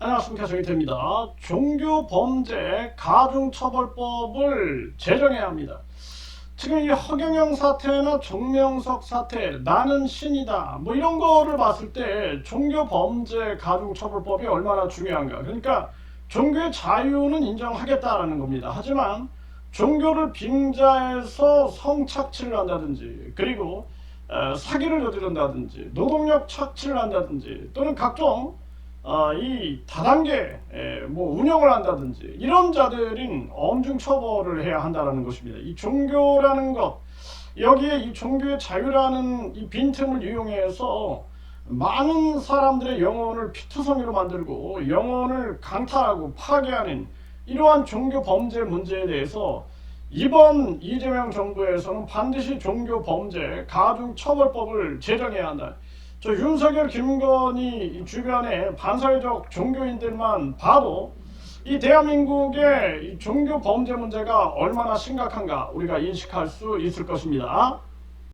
안녕하십니까 정희태입니다. 종교범죄 가중처벌법을 제정해야 합니다. 지금 이 허경영 사태나 정명석 사태, 나는 신이다, 뭐 이런 거를 봤을 때 종교범죄 가중처벌법이 얼마나 중요한가. 그러니까 종교의 자유는 인정하겠다라는 겁니다. 하지만 종교를 빙자해서 성착취를 한다든지, 그리고 어, 사기를 저지른다든지, 노동력 착취를 한다든지, 또는 각종 어, 이 다단계 에, 뭐 운영을 한다든지 이런 자들은 엄중 처벌을 해야 한다는 것입니다. 이 종교라는 것 여기에 이 종교의 자유라는 이 빈틈을 이용해서 많은 사람들의 영혼을 피투성이로 만들고 영혼을 강탈하고 파괴하는 이러한 종교 범죄 문제에 대해서 이번 이재명 정부에서는 반드시 종교 범죄 가중 처벌법을 제정해야 한다. 저 윤석열, 김건희 이 주변에 반사회적 종교인들만 봐도 이 대한민국의 이 종교 범죄 문제가 얼마나 심각한가 우리가 인식할 수 있을 것입니다.